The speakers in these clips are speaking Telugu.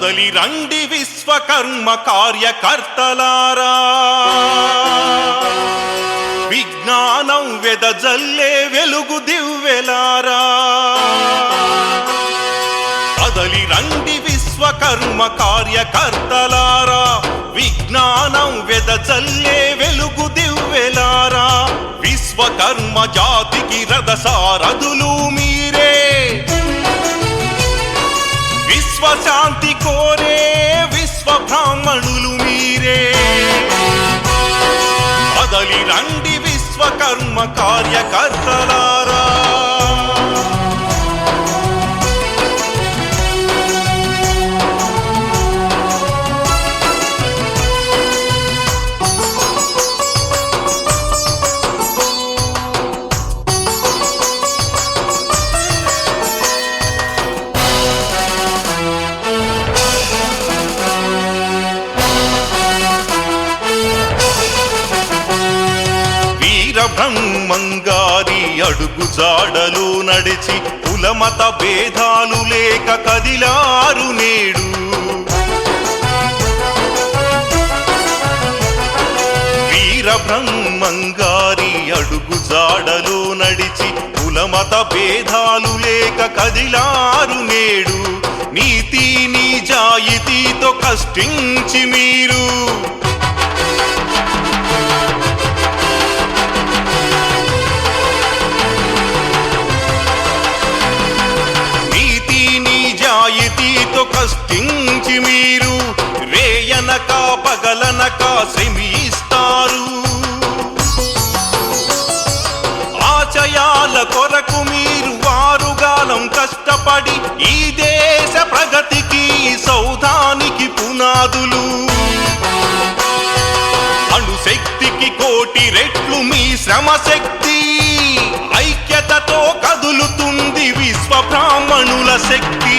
కదలి రండి విశ్వకర్మ కార్యకర్తలారా. విజ్ఞానం వెదజల్లే వెలుగు దివ్వెలారా. కదలి రండి విశ్వకర్మ కార్యకర్తలారా. విజ్ఞానం వెదజల్లే వెలుగు దివ్వెలారా. విశ్వకర్మ జాతికి రథసారథులు విశ్వకర్మ కార్యకర్తలా. వీరబ్రహ్మంగారి అడుగు జాడలు నడిచి కులమత భేదాలు లేక కదిలారు నేడు. వీరబ్రహ్మంగారి అడుగు జాడలు నడిచి కులమత భేదాలు లేక కదిలారు నేడు. నీతి నిజాయితీతో కష్టించి మీరు నిజాయితీతో కష్టించి మీరు రేయనక పగలనక శ్రమిస్తారు ఆశయాల కొరకు మీరు వారుగాలం కష్టపడి ఈ దేశ ప్రగతికి సౌధానికి పునాదులు. అణుశక్తికి కోటి రెట్లు మీ శ్రమ శక్తి ఐక్యతతో కదులుతుంది విశ్వ బ్రాహ్మణుల శక్తి.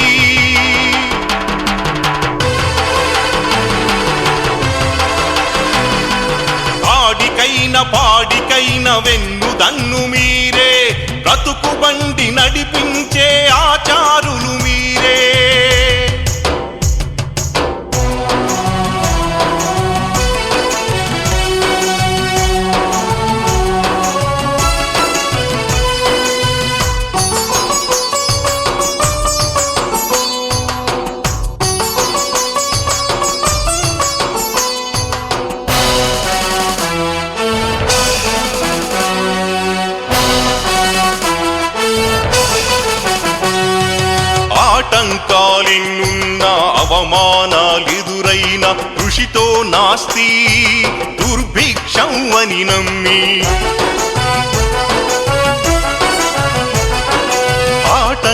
పాడికైన వెన్ను దన్ను మీరే బ్రతుకు బండి నడిపించే ఆచారులు ఆటంకాలెన్నున్న అవమానాలెదురైన ఋషితో నాస్తి దుర్భిక్షం అని నమ్మి.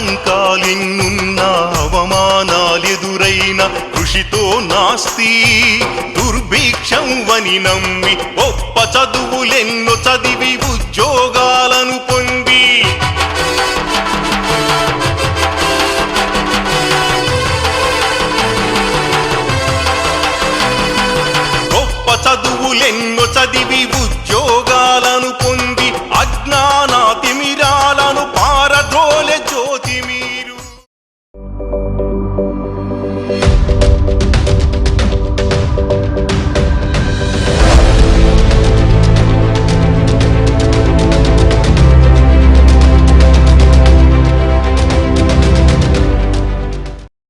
ఆటంకాలెన్నున్న అవమానాలెదురైన ఋషితో నాస్తి దుర్భిక్షం అని నమ్మి. గొప్ప చదువులెన్నో చదివి ఉద్యోగాలను పొంది చదువులెన్నో చదివి ఉద్యోగ